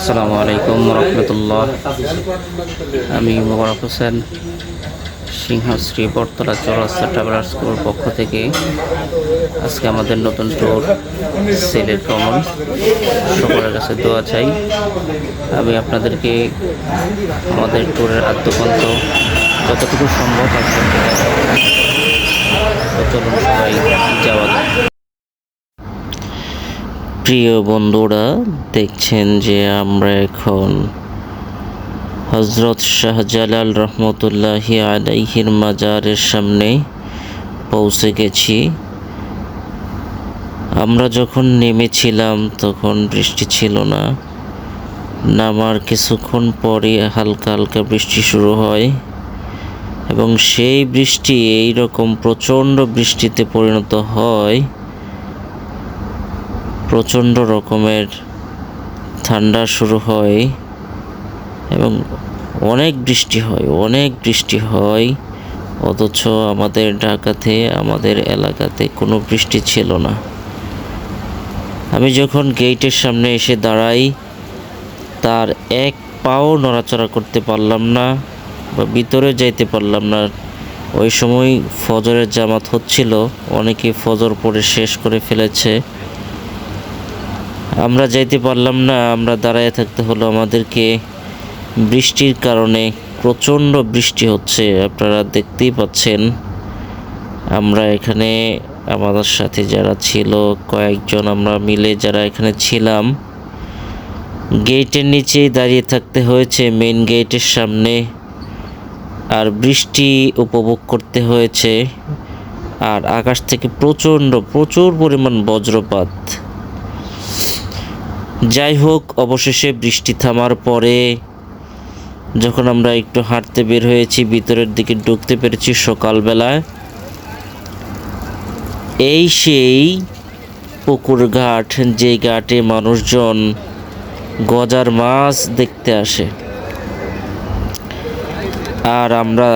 আসসালামু আলাইকুম রহমতুল্লাহ। আমি মোবারক হোসেন সিংহশ্রী বটতলা চৌরাস্তা ট্রাভেলার স্কুল পক্ষ থেকে। আজকে আমাদের নতুন ট্যুর সেলের ভ্রমণ সকলের কাছে দোয়া চাই। আমি আপনাদেরকে আমাদের ট্যুরের আদ্যপান্ত যতটুকু সম্ভব আপনাদের চলুন সবাই যাওয়া যাক। প্রিয় বন্ধুরা, দেখছেন যে আমরা এখন হজরত শাহজালাল রহমতুল্লাহি আলাইহির মাজারের সামনে পৌঁছে গেছি। আমরা যখন নেমেছিলাম, তখন বৃষ্টি ছিল না। নামার কিছুক্ষণ পরে হালকা হালকা বৃষ্টি শুরু হয় এবং সেই বৃষ্টি এই রকম প্রচণ্ড বৃষ্টিতে পরিণত হয়। প্রচণ্ড রকমের ঠান্ডা শুরু হয় এবং অনেক বৃষ্টি হয়, অনেক বৃষ্টি হয়। অথচ আমাদের ঢাকাতে, আমাদের এলাকাতে কোনো বৃষ্টি ছিল না। আমি যখন গেটের সামনে এসে দাঁড়াই, তার এক পাও নড়াচড়া করতে পারলাম না বা ভিতরে যাইতে পারলাম না। ওই সময় ফজরের জামাত হচ্ছিল, অনেকে ফজর পড়ে শেষ করে ফেলেছে। আমরা যাইতে পারলাম না, আমরা দাঁড়ায় থাকতে হলো আমাদেরকে বৃষ্টির কারণে, প্রচণ্ড বৃষ্টি হচ্ছে, আপনারা দেখতেই পাচ্ছেন। আমরা এখানে আমাদের সাথে যারা ছিল, কয়েকজন আমরা মিলে যারা এখানে ছিলাম, গেটের নিচেই দাঁড়িয়ে থাকতে হয়েছে মেন গেটের সামনে, আর বৃষ্টি উপভোগ করতে হয়েছে, আর আকাশ থেকে প্রচণ্ড, প্রচুর পরিমাণ বজ্রপাত। যাই হোক, অবশেষে বৃষ্টি থামার পরে যখন আমরা একটু হাঁটতে বের হয়েছি, ভিতরের দিকে ঢুকতে পেরেছি সকালবেলায়, এই সেই পুকুর ঘাট যে ঘাটে মানুষজন গজার মাছ দেখতে আসে। আর আমরা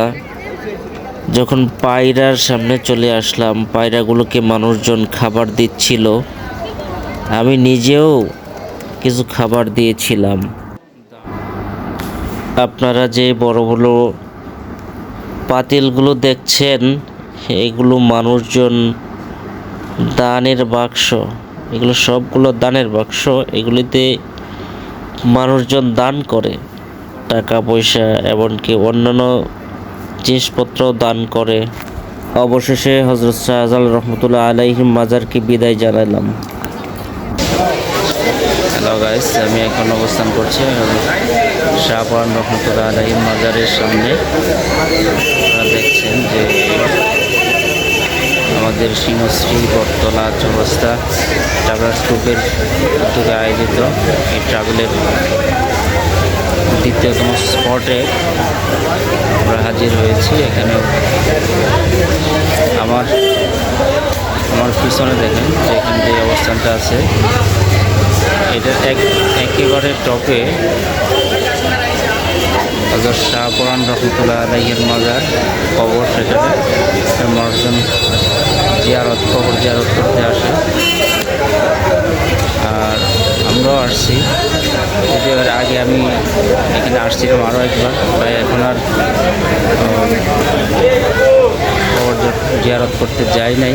যখন পায়রার সামনে চলে আসলাম, পায়রাগুলোকে মানুষজন খাবার দিচ্ছিল, আমি নিজেও কিছু খাবার দিয়েছিলাম। আপনারা যে বড় বড় পাতিলগুলো দেখছেন, এগুলো মানুষজন দানের বাক্স। এগুলো সবগুলো দানের বাক্স। এগুলিতে মানুষজন দান করে টাকা, পয়সা, এমনকি অন্যান্য জিনিসপত্র দান করে। অবশেষে হজরত শাহজাল রহমতুল্লাহ আলাইহিম মাজারকে বিদায় জানালাম। গাইস আমি এখন অবস্থান করছি শাহপান রহমতুল্লাহ আলাইহিম মাজারের সামনে। আপনারা দেখছেন যে আমাদের সিংহশ্রী বটতলা চৌরাস্তা ট্রাভেলার্স গ্রুপের উদ্যোগে আয়োজিত এই ট্রাভেলের দ্বিতীয়তম স্পটে আমরা হাজির হয়েছি। এখানে আমার আমার পিছনে দেখেন যেখানে যে অবস্থানটা আছে। এটা এক একেবারে টপে হজরত শাহপুরান রহমতুল্লাহ আলাইয়ের মাজার কবর সেখানে। মানুষজন জিয়ারত, কবর জিয়ারত করতে আসে। আর আমরাও আসছি। এর আগে আমি এখানে আসছিলাম আরও একবার, তাই এখন আর কবর জিয়ারত করতে যাই নাই।